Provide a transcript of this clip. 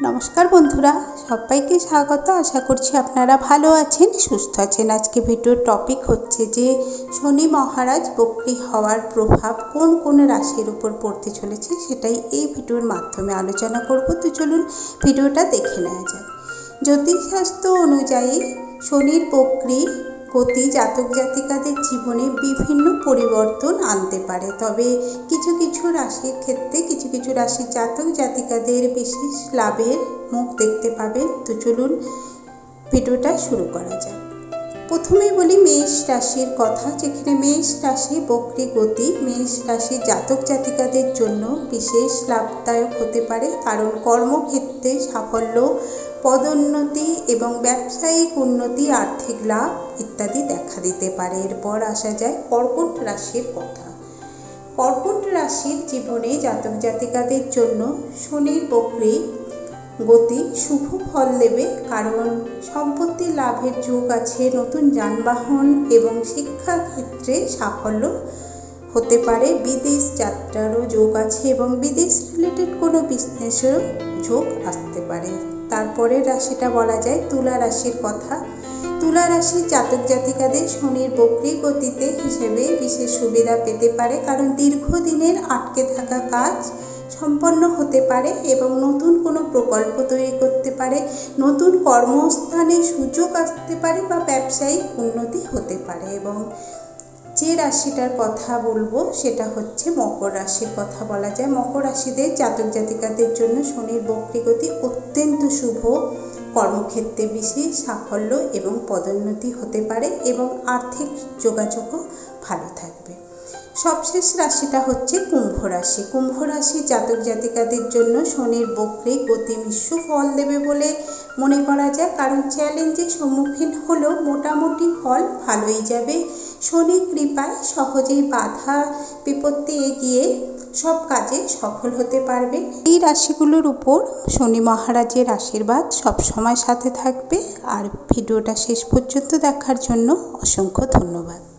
নমস্কার বন্ধুরা, সবাইকে স্বাগত। আশা করছি আপনারা ভালো আছেন, সুস্থ আছেন। আজকে ভিডিওর টপিক হচ্ছে যে, শনি মহারাজ বক্রি হওয়ার প্রভাব কোন কোন রাশির উপর পড়তে চলেছে সেটাই এই ভিডিওর মাধ্যমে আলোচনা করব। তো চলুন ভিডিওটা দেখে নেওয়া যাক। জ্যোতিষশাস্ত্র অনুযায়ী শনির বক্রি গতি জাতক জাতিকাদের জীবনে বিভিন্ন পরিবর্তন আনতে পারে। তবে কিছু কিছু রাশির ক্ষেত্রে কিছু কিছু রাশির জাতক জাতিকাদের বিশেষ লাভের মুখ দেখতে পাবেন তো চলুন ভিডিওটা শুরু করা যাক। প্রথমে বলি মেষ রাশির কথা। যেখানে মেষ রাশি বক্রি গতি, মেষ রাশি জাতক জাতিকাদের জন্য বিশেষ লাভদায়ক হতে পারে। কারণ কর্মক্ষেত্রে সাফল্য পদোন্নতি এবং ব্যবসায়িক উন্নতি, আর্থিক লাভ ইত্যাদি দেখা দিতে পারে। এরপর আসা যায় কর্কট রাশির কথা। কর্কট রাশির জীবনে জাতক জাতিকাদের জন্য শনির বক্রি গতি শুভ ফল দেবে, কারণ সম্পত্তি লাভের যোগ আছে, নতুন যানবাহন এবং শিক্ষাক্ষেত্রে সাফল্য হতে পারে। বিদেশ যাত্রারও যোগ আছে এবং বিদেশ রিলেটেড কোনো বিজনেসেরও যোগ আসতে পারে। তারপরে রাশিটা বলা যায় তুলা রাশির কথা। তুলা রাশির জাতক জাতিকাদের শনির বক্রি গতিতে হিসেবে বিশেষ সুবিধা পেতে পারে, কারণ দীর্ঘদিনের আটকে থাকা কাজ সম্পন্ন হতে পারে এবং নতুন কোনো প্রকল্প তৈরি করতে পারে, নতুন কর্মস্থানে সুযোগ আসতে পারে বা ব্যবসায়িক উন্নতি হতে পারে এবং যে রাশিটার কথা বলব সেটা হচ্ছে মকর রাশির কথা বলা যায়। মকর রাশিদের জাতক জাতিকাদের জন্য শনির বক্রিগতি শুভ কর্মক্ষেত্রে বিশেষ সাফল্য এবং পদোন্নতি হতে পারে এবং আর্থিক যোগাযোগও ভালো থাকবে। সবশেষ রাশিটা হচ্ছে কুম্ভ রাশি। কুম্ভ রাশি জাতক জাতিকাদের জন্য শনির বক্রে গতি মিশ্র ফল দেবে বলে মনে করা যায়। কারণ চ্যালেঞ্জের সম্মুখীন হলেও মোটামুটি ফল ভালোই যাবে। শনি কৃপায় সহজেই বাধা বিপত্তি এগিয়ে সব কাজে সফল হতে পারবে। এই রাশিগুলোর উপর শনি মহারাজের আশীর্বাদ সবসময় সাথে থাকবে। আর ভিডিওটা শেষ পর্যন্ত দেখার জন্য অসংখ্য ধন্যবাদ।